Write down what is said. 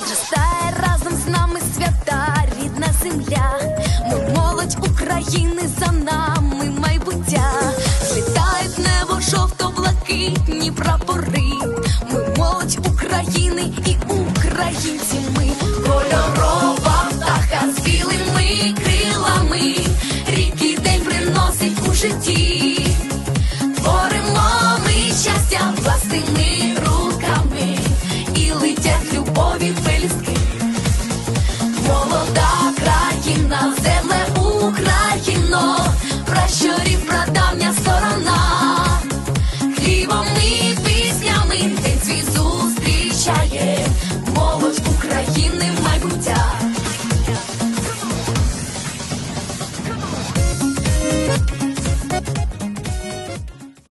Ростає разом з нами свята, рідна земля, ми молодь України за нами майбуття, Злітають небо, жовто-блакитні прапори, ми молодь України і українці. житті, творимо ми щастя власними руками і летять любові пелюстки, молода країна.